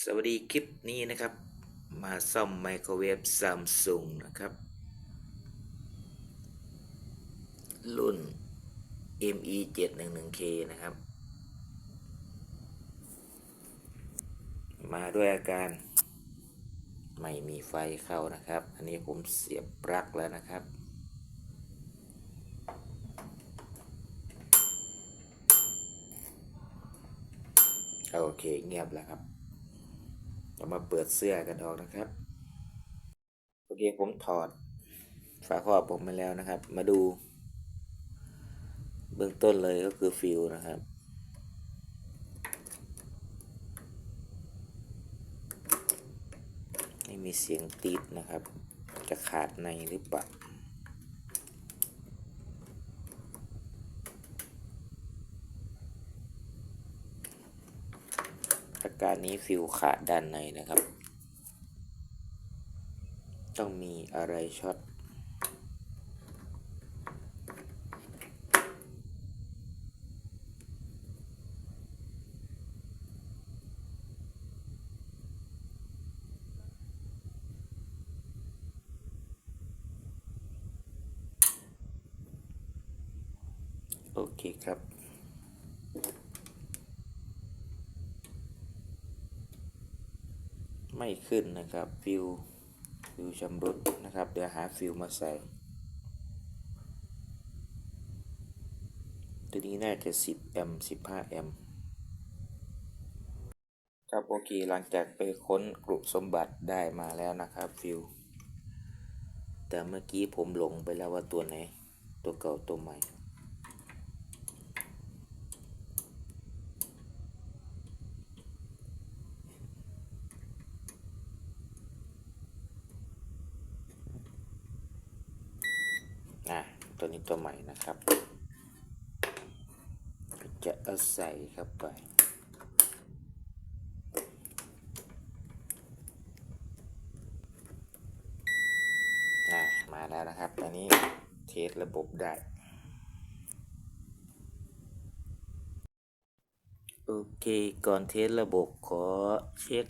สวัสดีคลิปนี้นะครับ มาซ่อมไมโครเวฟซัมซุงนะครับ รุ่น ME 711K นะครับ มาด้วยอาการ ไม่มีไฟเข้านะครับ อันนี้ผมเสียบปลั๊กแล้วนะครับโอเคเงียบแล้วครับ มาเปิดเสื้อกันออกนะครับโอเคผมถอดฝาครอบผมมาแล้วนะครับ มาดู เบื้องต้นเลยก็คือฟิวนะครับไม่มีเสียงตีดนะครับ จะขาดในหรือเปล่า อาการนี้ฟิวขาดด้านในนะครับ ต้องมีอะไรช็อตโอเคครับ ไม่ขึ้นนะครับฟิวฟิวชำรุดนะครับ เดี๋ยวหาฟิวมาใส่ตัวนี้น่าจะ 10 แอมป์15 แอมป์ครับโอเคหลังจากไปค้นกลุ่มสมบัติได้มาแล้วนะครับฟิวแต่เมื่อกี้ผมหลงไปแล้วว่าตัวไหน ตัวเก่าตัวใหม่ อะ ตัวนี้ตัวใหม่นะครับ จะเอาใส่เข้าไปอะมาแล้วนะครับอันนี้เทสระบบได้โอเค ก่อนเทสระบบขอเช็ค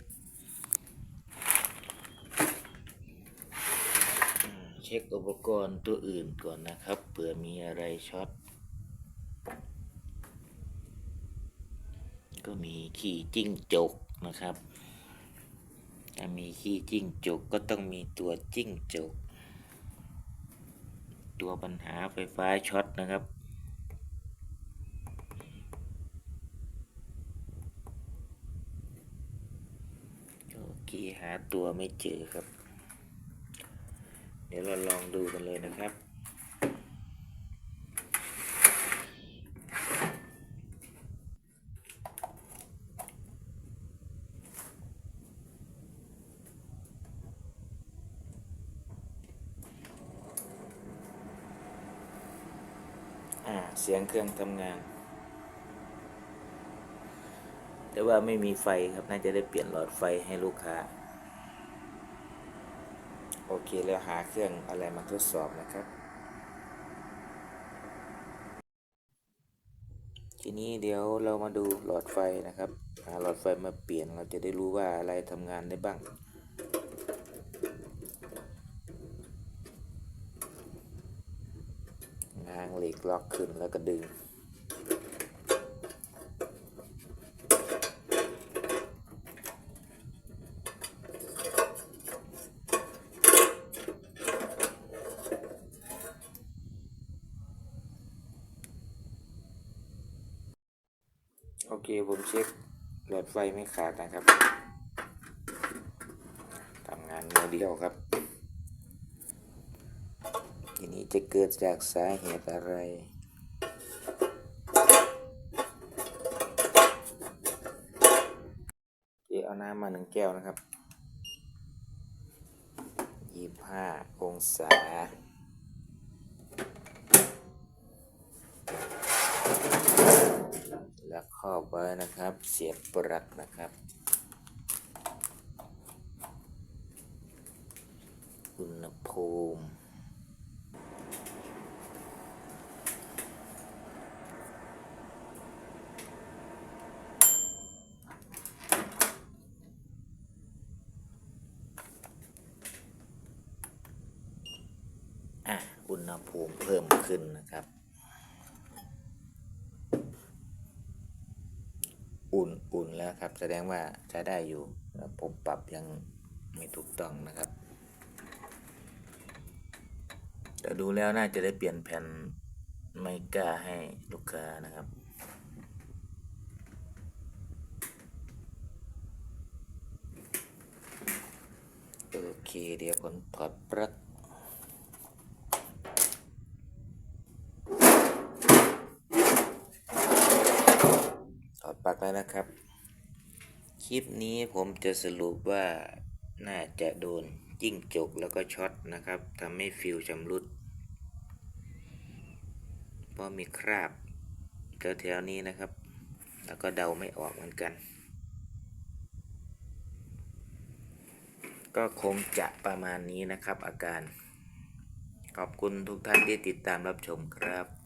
เช็คอุปกรณ์ตัวอื่นก่อนนะครับเผื่อมีอะไรช็อตก็มีขี้จิ้งจกนะครับถ้ามีขี้จิ้งจกก็ต้องมีตัวจิ้งจก ตัวปัญหาไฟฟ้าช็อตนะครับโอเคหาตัวไม่เจอครับ ดี๋ยวเราลองดูกันเลยนะครับ อ่า เสียงเครื่องทำงาน แต่ว่าไม่มีไฟครับ น่าจะได้เปลี่ยนหลอดไฟให้ลูกค้า โอเคแล้วหาเครื่องอะไรมาทดสอบนะครับ ทีนี้เดี๋ยวเรามาดูหลอดไฟนะครับ หาหลอดไฟมาเปลี่ยนเราจะได้รู้ว่าอะไรทำงานได้บ้างง้างเหล็กล็อกขึ้นแล้วก็ดึง โอเคผมเช็คหลอดไฟไม่ขาดนะครับทำงานโมเดียวครับทีนี้จะเกิดจากสาเหตุอะไรเดี๋ยวเอาน้ำมาหนึ่งแก้วนะครับยี่ห้าองศา รอบไว้นะครับ เสียบปลั๊กนะครับ อุณหภูมิอุณหภูมิเพิ่มขึ้นนะครับ นอุ่นแล้วครับ แสดงว่าใช้ได้อยู่ผมปรับยังไม่ถูกต้องนะครับ แต่ดูแล้วน่าจะได้เปลี่ยนแผ่นไมกาให้ลูกค้านะครับโอเคเดี๋ยวผมถอดปลั๊กถอดปลั๊กแล้วนะครับ คลิปนี้ผมจะสรุปว่าน่าจะโดนจิ้งจกแล้วก็ช็อตนะครับทำให้ฟิวชำรุดเพราะมีคราบแถวๆนี้นะครับ แล้วก็เดาไม่ออกเหมือนกัน ก็คงจะประมาณนี้นะครับอาการ ขอบคุณทุกท่านที่ติดตามรับชมครับ